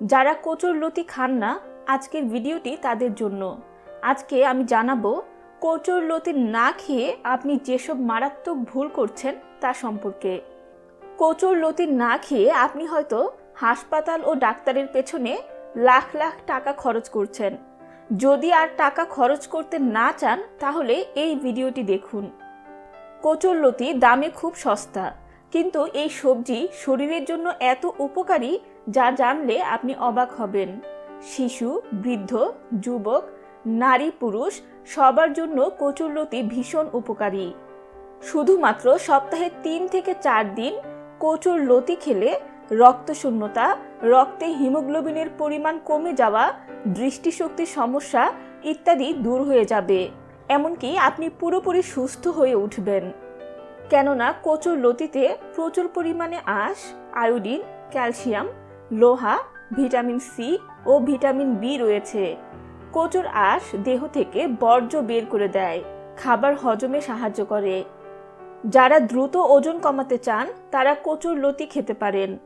যারা কচুর লতি খান না, আজকের ভিডিওটি তাদের জন্য। আজকে আমি জানাব, কচুর লতি না খেয়ে আপনি যেসব মারাত্মক ভুল করছেন তা সম্পর্কে। কচুর লতি না খেয়ে আপনি হয়তো হাসপাতাল ও ডাক্তারের পেছনে লাখ লাখ টাকা খরচ করছেন। যদি আর টাকা খরচ করতে না চান, তাহলে এই ভিডিওটি দেখুন। কচুর লতি দামে খুব সস্তা, কিন্তু এই সবজি শরীরের জন্য এত উপকারী যা জানলে আপনি অবাক হবেন। শিশু, বৃদ্ধ, যুবক, নারী, পুরুষ, সবার জন্য কচুরলতি ভীষণ উপকারী। শুধুমাত্র সপ্তাহে তিন থেকে চার দিন কচুর লতি খেলে রক্তশূন্যতা, রক্তে হিমোগ্লোবিনের পরিমাণ কমে যাওয়া, দৃষ্টিশক্তির সমস্যা ইত্যাদি দূর হয়ে যাবে। এমনকি আপনি পুরোপুরি সুস্থ হয়ে উঠবেন। কেননা কচুর লতিতে প্রচুর পরিমাণে আঁশ, আয়োডিন, ক্যালসিয়াম লোহা, ভিটামিন সি ও ভিটামিন বি রয়েছে। কচুর আঁশ দেহ থেকে বর্জ্য বের করে দেয়, খাবার হজমে সাহায্য করে। যারা দ্রুত ওজন কমাতে চান, তারা কচুর লতি খেতে পারেন।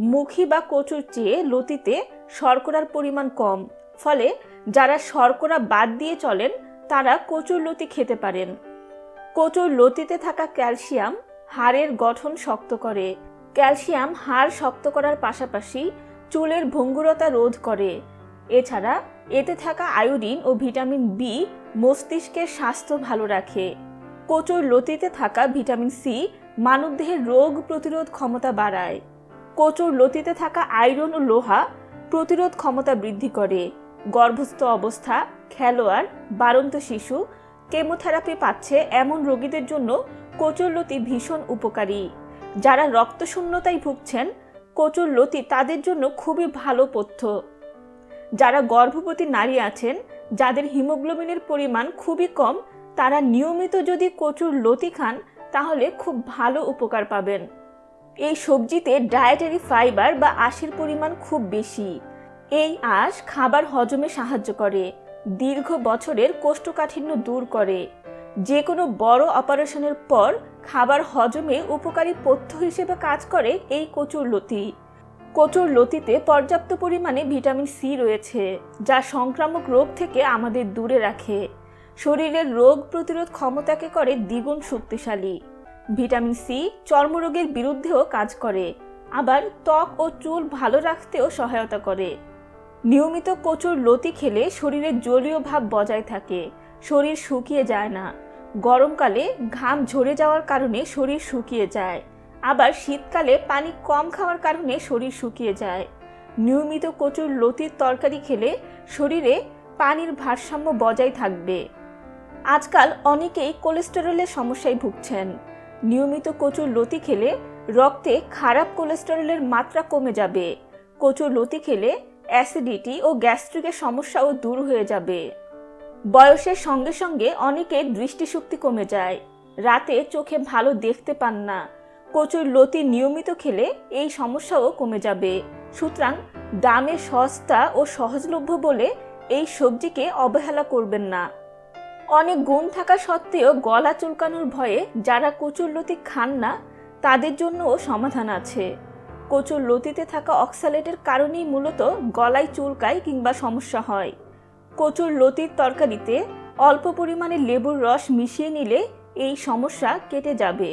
মুখী বা কচুর চেয়ে লতিতে শর্করার পরিমাণ কম, ফলে যারা শর্করা বাদ দিয়ে চলেন, তারা কচুর লতি খেতে পারেন। কচুর লতিতে থাকা ক্যালসিয়াম হাড়ের গঠন শক্ত করে ক্যালসিয়াম হাড় শক্ত করার পাশাপাশি চুলের ভঙ্গুরতা রোধ করে। এছাড়া এতে থাকা আয়োডিন ও ভিটামিন বি মস্তিষ্কের স্বাস্থ্য ভালো রাখে। কচুর লতিতে থাকা ভিটামিন সি মানবদেহের রোগ প্রতিরোধ ক্ষমতা বাড়ায়। কচুর লতিতে থাকা আয়রন ও লোহা প্রতিরোধ ক্ষমতা বৃদ্ধি করে। গর্ভস্থ অবস্থা, খেলোয়াড় বাড়ন্ত শিশু, কেমোথেরাপি পাচ্ছে এমন রোগীদের জন্য কচুরলতি ভীষণ উপকারী। যারা রক্তশূন্যতায় ভুগছেন, কচুর লতি তাদের জন্য খুবই ভালো পথ্য। যারা গর্ভবতী নারী আছেন, যাদের হিমোগ্লোবিনের পরিমাণ খুবই কম, তারা নিয়মিত যদি কচুর লতি খান, তাহলে খুব ভালো উপকার পাবেন। এই সবজিতে ডায়েটারি ফাইবার বা আঁশের পরিমাণ খুব বেশি। এই আঁশ খাবার হজমে সাহায্য করে, দীর্ঘ বছরের কোষ্ঠকাঠিন্য দূর করে। যে কোনো বড় অপারেশনের পর খাবার হজমে উপকারী পথ্য হিসেবে কাজ করে এই কচুর লতি। কচুর লতিতে পর্যাপ্ত পরিমাণে ভিটামিন সি রয়েছে, যা সংক্রামক রোগ থেকে আমাদের দূরে রাখে। শরীরের রোগ প্রতিরোধ ক্ষমতাকে করে দ্বিগুণ শক্তিশালী। ভিটামিন সি চর্মরোগের বিরুদ্ধেও কাজ করে, আবার ত্বক ও চুল ভালো রাখতেও সহায়তা করে। নিয়মিত কচুর লতি খেলে শরীরের জলীয় ভাব বজায় থাকে, শরীর শুকিয়ে যায় না। গরমকালে ঘাম ঝরে যাওয়ার কারণে শরীর শুকিয়ে যায়। আবার শীতকালে পানি কম খাওয়ার কারণে শরীর শুকিয়ে যায়। নিয়মিত কচুর লতির তরকারি খেলে শরীরে পানির ভারসাম্য বজায় থাকবে। আজকাল অনেকেই কোলেস্টেরলের সমস্যায় ভুগছেন। নিয়মিত কচুর লতি খেলে রক্তে খারাপ কোলেস্টেরলের মাত্রা কমে যাবে। কচুর লতি খেলে অ্যাসিডিটি ও গ্যাস্ট্রিকের সমস্যাও দূর হয়ে যাবে। বয়সের সঙ্গে সঙ্গে অনেকের দৃষ্টিশক্তি কমে যায়। রাতে চোখে ভালো দেখতে পান না। কচুর লতি নিয়মিত খেলে এই সমস্যাও কমে যাবে। সুতরাং দামে সস্তা ও সহজলভ্য বলে এই সবজিকে অবহেলা করবেন না। অনেক গুণ থাকা সত্ত্বেও গলা চুলকানোর ভয়ে যারা কচুর লতি খান না, তাদের জন্যও সমাধান আছে। কচুর লতিতে থাকা অক্সালেটের কারণেই মূলত গলায় চুলকায় কিংবা সমস্যা হয়। কচুর লতির তরকারিতে অল্প পরিমাণে লেবুর রস মিশিয়ে নিলে এই সমস্যা কেটে যাবে।